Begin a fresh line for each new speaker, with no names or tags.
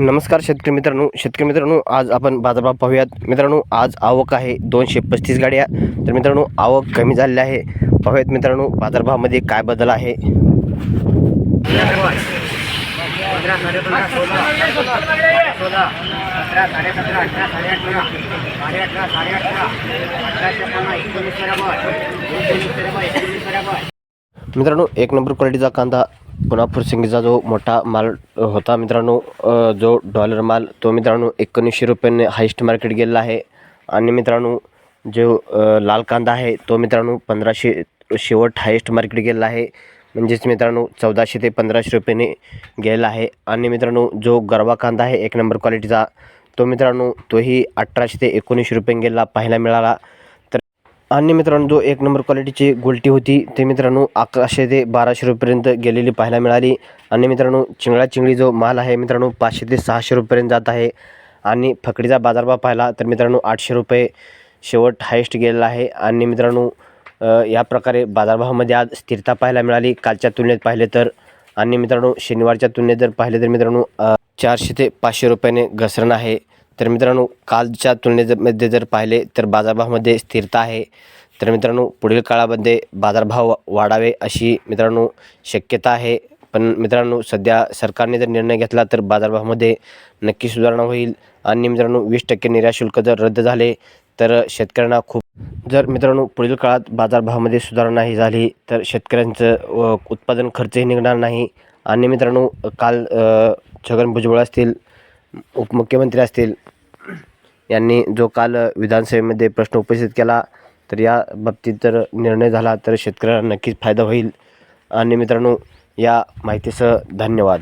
नमस्कार शेतकरी मित्रांनो. शेतकरी मित्रांनो आज आपण बाजारभाव पाहूयात. मित्रांनो आज आवक आहे दोनशे पस्तीस गाड्या. तर मित्रांनो आवक कमी झालेली आहे. पाहूयात मित्रांनो बाजारभावामध्ये काय बदल आहे? मित्रांनो एक नंबर क्वालिटीचा कांदा कोल्हापूर फुरसिंगीचा जो मोठा माल होता मित्रांनो जो डॉलर माल तो मित्रांनो एकोणीसशे रुपयाने हायस्ट मार्केट गेलेला आहे. आणि मित्रांनो जो लाल कांदा आहे तो मित्रांनो पंधराशे शेवट हायस्ट मार्केट गेलेला आहे. म्हणजेच मित्रांनो चौदाशे ते पंधराशे रुपयाने गेलेला आहे. आणि मित्रांनो जो गरवा कांदा आहे एक नंबर क्वालिटीचा तो मित्रांनो तोही अठराशे ते एकोणीसशे रुपये गेलेला पाहायला मिळाला. आणि मित्रांनो जो एक नंबर क्वालिटीची गोलटी होती ते मित्रांनो अकराशे ते बाराशे रुपयेपर्यंत गेलेली पाहायला मिळाली. आणि मित्रांनो चिंगळा चिंगळी जो माल आहे मित्रांनो पाचशे ते सहाशे रुपयेपर्यंत जात आहे. आणि फकडीचा बाजारभाव पाहिला तर मित्रांनो आठशे रुपये शेवट हायेस्ट गेलेला आहे. आणि मित्रांनो या प्रकारे बाजारभावामध्ये आज स्थिरता पाहायला मिळाली. कालच्या तुलनेत पाहिले तर आणि मित्रांनो शनिवारच्या तुलनेत जर पाहिले तर मित्रांनो चारशे ते पाचशे रुपयाने घसरण आहे. तर मित्रांनो कालच्या तुलनेमध्ये जर पाहिले तर बाजारभावामध्ये स्थिरता आहे. तर मित्रांनो पुढील काळामध्ये बाजारभाव वाढावे अशी मित्रांनो शक्यता आहे. पण मित्रांनो सध्या सरकारने जर निर्णय घेतला तर बाजारभावामध्ये नक्की सुधारणा होईल. आणि मित्रांनो वीस टक्के निर्यातशुल्क जर रद्द झाले तर शेतकऱ्यांना खूप जर मित्रांनो पुढील काळात बाजारभावामध्ये सुधारणा ही झाली तर शेतकऱ्यांचं उत्पादन खर्चही निघणार नाही. आणि मित्रांनो काल छगन भुजबळ असतील उपमुख्यमंत्री असतील यांनी जो काल विधानसभेमध्ये प्रश्न उपस्थित केला तर या बाबतीत जर निर्णय झाला तर शेतकऱ्यांना नक्कीच फायदा होईल. आणि मित्रांनो या माहितीसह धन्यवाद.